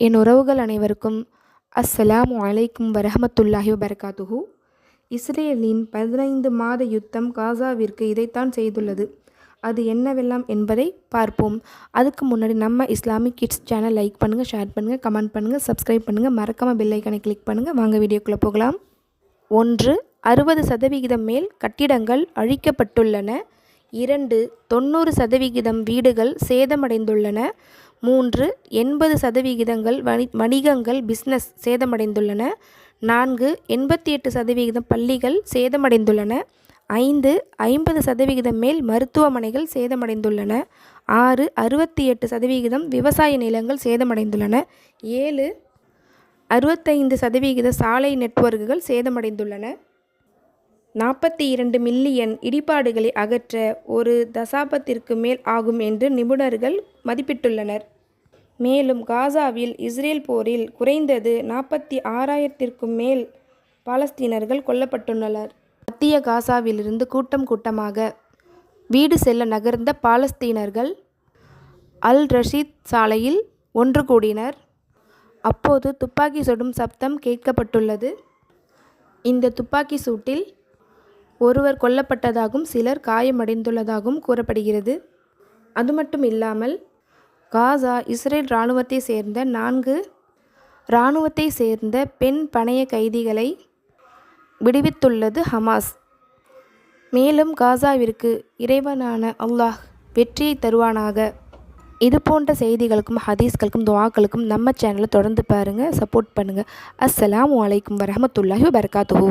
என் உறவுகள் அனைவருக்கும் அஸ்ஸலாமு அலைக்கும் வரஹமத்துல்லாஹி வபர்காத்துஹு. இஸ்ரேலின் பதினைந்து மாத யுத்தம் காசாவிற்கு இதைத்தான் செய்துள்ளது. அது என்னவெல்லாம் என்பதை பார்ப்போம். அதுக்கு முன்னாடி நம்ம இஸ்லாமிக் கிட்ஸ் சேனல் லைக் பண்ணுங்கள் ஷேர் பண்ணுங்கள் கமெண்ட் பண்ணுங்கள் சப்ஸ்கிரைப் பண்ணுங்கள் மறக்காமல் பெல்லைக்கனை கிளிக் பண்ணுங்கள் வாங்க வீடியோக்குள்ளே போகலாம். ஒன்று அறுபது சதவிகிதம் மேல் கட்டிடங்கள் அழிக்கப்பட்டுள்ளன. இரண்டு தொண்ணூறு சதவிகிதம் வீடுகள் சேதமடைந்துள்ளன. மூன்று எண்பது சதவிகிதங்கள் வணி வணிகங்கள் பிஸ்னஸ் சேதமடைந்துள்ளன. நான்கு எண்பத்தி எட்டு சதவிகிதம் பள்ளிகள் சேதமடைந்துள்ளன. ஐந்து ஐம்பது சதவிகிதம் மேல் மருத்துவமனைகள் சேதமடைந்துள்ளன. ஆறு அறுபத்தி எட்டு சதவிகிதம் விவசாய நிலங்கள் சேதமடைந்துள்ளன. ஏழு அறுபத்தைந்து சதவிகித சாலை நெட்வொர்க்குகள் சேதமடைந்துள்ளன. நாற்பத்தி இரண்டு மில்லியன் இடிபாடுகளை அகற்ற ஒரு தசாபத்திற்கு மேல் ஆகும் என்று நிபுணர்கள் மதிப்பிட்டுள்ளனர். மேலும் காசாவில் இஸ்ரேல் போரில் குறைந்தது நாற்பத்தி ஆறாயிரத்திற்கும் மேல் பாலஸ்தீனர்கள் கொல்லப்பட்டுள்ளனர். மத்திய காசாவிலிருந்து கூட்டம் கூட்டமாக வீடு செல்ல நகர்ந்த பாலஸ்தீனர்கள் அல் ரஷீத் சாலையில் ஒன்று கூடினர். அப்போது துப்பாக்கி சுடும் சப்தம் கேட்கப்பட்டுள்ளது. இந்த துப்பாக்கி சூட்டில் ஒருவர் கொல்லப்பட்டதாகவும் சிலர் காயமடைந்துள்ளதாகவும் கூறப்படுகிறது. அது மட்டும் இல்லாமல் காசா இஸ்ரேல் இராணுவத்தை சேர்ந்த நான்கு இராணுவத்தை சேர்ந்த பெண் பணைய கைதிகளை விடுவித்துள்ளது ஹமாஸ். மேலும் காசாவிற்கு இறைவனான அல்லாஹ் வெற்றியை தருவானாக. இது போன்ற செய்திகளுக்கும் ஹதீஸ்களுக்கும் துவாக்களுக்கும் நம்ம சேனலை தொடர்ந்து பாருங்கள் சப்போர்ட் பண்ணுங்கள் அஸ்ஸலாமு அலைக்கும் வரமத்துல்லாஹி வபரகாத்துஹூ.